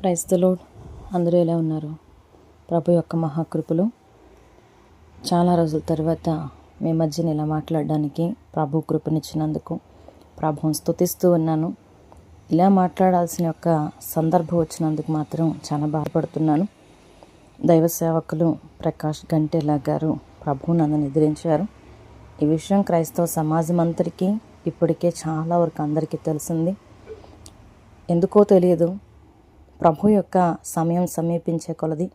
క్రైస్తలో అందరూ ఎలా ఉన్నారు? ప్రభు యొక్క మహాకృపలు చాలా రోజుల తర్వాత మీ మధ్యన ఇలా మాట్లాడడానికి ప్రభు కృపనిచ్చినందుకు ప్రభుని స్థుతిస్తూ ఉన్నాను. ఇలా మాట్లాడాల్సిన యొక్క సందర్భం వచ్చినందుకు మాత్రం చాలా బాధపడుతున్నాను. దైవ సేవకులు ప్రకాష్ గంటేలా గారు ప్రభు నన్ను నిద్రించారు. ఈ విషయం క్రైస్తవ సమాజం అంతటికీ ఇప్పటికే చాలా వరకు అందరికీ తెలిసింది. ఎందుకో తెలియదు. ప్రభు యొక్క సమయం సమీపించే కొలది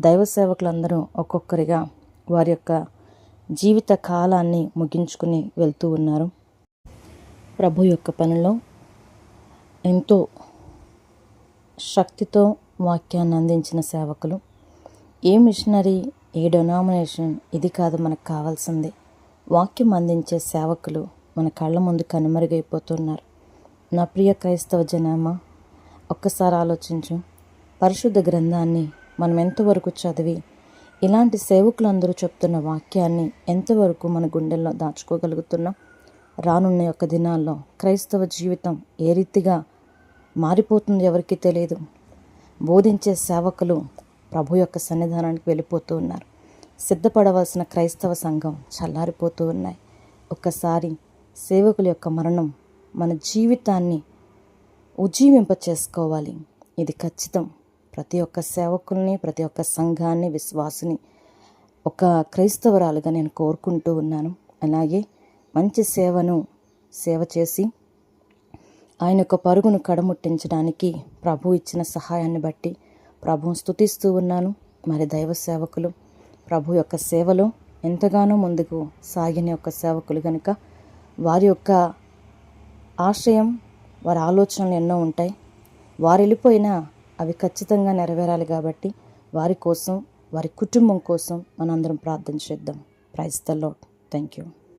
దైవ సేవకులందరూ ఒక్కొక్కరిగా వారి యొక్క జీవిత కాలాన్ని ముగించుకుని వెళ్తూ ఉన్నారు. ప్రభు యొక్క పనిలో ఎంతో శక్తితో వాక్యాన్ని అందించిన సేవకులు. ఏ మిషనరీ ఏ డొనామినేషన్ ఇది కాదు మనకు కావాల్సింది. వాక్యం అందించే సేవకులు మన కళ్ళ ముందు కనుమరుగైపోతున్నారు. నా ప్రియ క్రైస్తవ జనామా ఒక్కసారి ఆలోచించు. పరిశుద్ధ గ్రంథాన్ని మనం ఎంతవరకు చదివి ఇలాంటి సేవకులందరూ చెప్తున్న వాక్యాన్ని ఎంతవరకు మన గుండెల్లో దాచుకోగలుగుతున్నాం? రానున్న యొక్క దినాల్లో క్రైస్తవ జీవితం ఏ రీతిగా మారిపోతుంది ఎవరికీ తెలియదు బోధించే సేవకులు ప్రభు యొక్క సన్నిధానానికి వెళ్ళిపోతూ ఉన్నారు. సిద్ధపడవలసిన క్రైస్తవ సంఘం చల్లారిపోతూ ఉన్నాయి. ఒక్కసారి సేవకుల యొక్క మరణం మన జీవితాన్ని ఉజ్జీవింప చేసుకోవాలి ఇది ఖచ్చితం. ప్రతి ఒక్క సేవకుల్ని ప్రతి ఒక్క సంఘాన్ని విశ్వాసుని ఒక క్రైస్తవరాలుగా నేను కోరుకుంటూ ఉన్నాను. అలాగే మంచి సేవను సేవ చేసి ఆయన యొక్క పరుగును కడముట్టించడానికి ప్రభు ఇచ్చిన సహాయాన్ని బట్టి ప్రభువు స్థుతిస్తూ ఉన్నాను. మరి దైవ సేవకులు ప్రభు యొక్క సేవలో ఎంతగానో ముందుకు సాగిన యొక్క సేవకులు కనుక వారి యొక్క ఆశయం వారి ఆలోచనలు ఎన్నో ఉంటాయి. వారు వెళ్ళిపోయినా అవి ఖచ్చితంగా నెరవేరాలి కాబట్టి వారి కోసం వారి కుటుంబం కోసం మనందరం ప్రార్థన చేద్దాం. Praise the Lord thank you